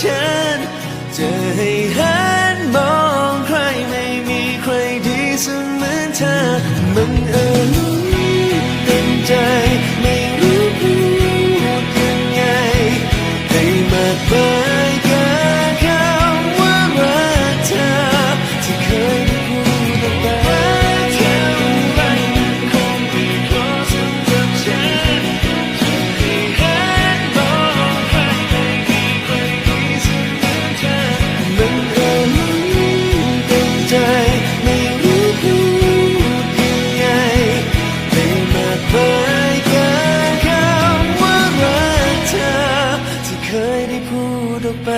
ฉัน จะให้หันมองใครไม่มีใครดีเสมือนเธอมันเออ ยได้พูดออกไป